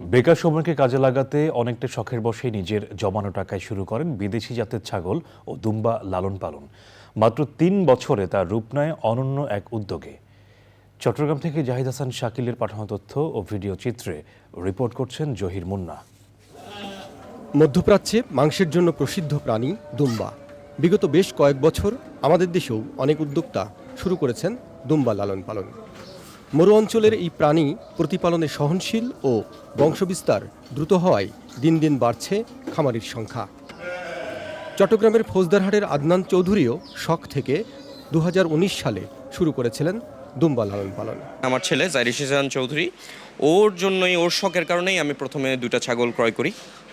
বেকার সময়কে কাজে লাগাতে অনেকটা শখের বসে নিজের জমানো টাকায় শুরু করেন বিদেশি জাতের ছাগল ও দুম্বা লালন পালন। মাত্র তিন বছরে তার রূপ নেয় অনন্য এক উদ্যোগে। চট্টগ্রাম থেকে জাহিদ হাসান শাকিলের পাঠানো তথ্য ও ভিডিও চিত্রে রিপোর্ট করছেন জহির মুন্না। মধ্যপ্রাচ্যে মাংসের জন্য প্রসিদ্ধ প্রাণী দুম্বা। বিগত বেশ কয়েক বছর আমাদের দেশেও অনেক উদ্যোক্তা শুরু করেছেন দুম্বা লালন পালন। মরু অঞ্চলের এই প্রাণী প্রতিপালনে সহনশীল ও বংশবিস্তার দ্রুত হওয়ায় দিন দিন বাড়ছে খামারির সংখ্যা। চট্টগ্রামের ফৌজদারহাটের আদনান চৌধুরীও শখ থেকে দু হাজার উনিশ সালে শুরু করেছিলেন দুম্বা লালন পালন। আমার ছেলে জাইরিশ ইসলাম চৌধুরী, ওর জন্যই, ওর শখের কারণেই আমি প্রথমে দুটা ছাগল ক্রয় করি,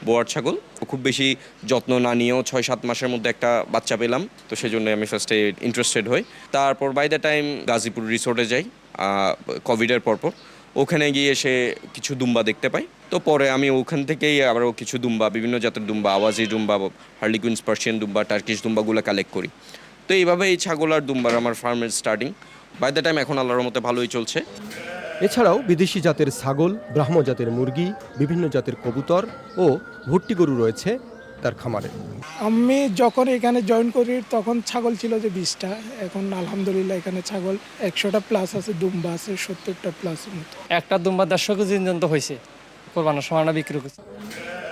বোয়ার ছাগল। ও খুব বেশি যত্ন না নিয়েও ছয় সাত মাসের মধ্যে একটা বাচ্চা পেলাম, তো সেই জন্য আমি ফার্স্টে ইন্টারেস্টেড হই। তারপর বাই দ্য টাইম গাজীপুর রিসোর্টে যাই কোভিডের পরপর। ওখানে গিয়ে এসে কিছু দুম্বা দেখতে পাই তো পরে আমি ওখান থেকেই আবারও কিছু দুম্বা, বিভিন্ন জাতের দুম্বা, আওয়াজি দুম্বা, হার্লিকুইন্স, পার্সিয়ান দুম্বা, টার্কিশ দুম্বাগুলো কালেক্ট করি। তো এইভাবে এই ছাগল আর দুম্বার আমার ফার্মের স্টার্টিং বাই দ্য টাইম এখন আল্লাহর মতে ভালোই চলছে। এছাড়াও বিদেশি জাতের ছাগল ব্রাহ্ম জাতের মুরগি, বিভিন্ন জাতের কবুতর ও ভুট্টি গরু রয়েছে। তার খামারে। আমি যখন এখানে জয়েন করি তখন ছাগল ছিল যে বিশটা। এখন আলহামদুলিল্লাহ এখানে ছাগল একশোটা প্লাস আছে দুম্বা আছে সত্তরটা প্লাস মতো। একটা দুম্বা দেড়শো কেজি পর্যন্ত হয়েছে। কোরবানোর সময় আমরা বিক্রি করছি।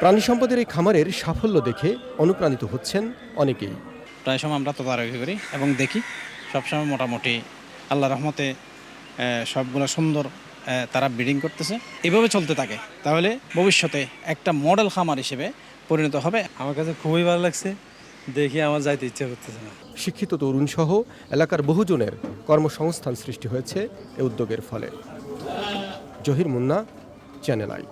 প্রাণী সম্পদের এই খামারের সাফল্য দেখে অনুপ্রাণিত হচ্ছেন অনেকেই। প্রায় সময় আমরা তদারকি করি এবং দেখি সবসময় মোটামুটি আল্লাহ রহমতে সবগুলো সুন্দর তারা ব্রিডিং করতেছে। এভাবে চলতে থাকে। তাহলে ভবিষ্যতে একটা মডেল খামার হিসেবে পরিণত হবে। আমার কাছে খুবই ভালো লাগছে। দেখি আমার যাইতে ইচ্ছা করতেছে না। শিক্ষিত তরুণ সহ এলাকার বহুজনের কর্মসংস্থান সৃষ্টি হয়েছে এ উদ্যোগের ফলে। Zahir Munna channel I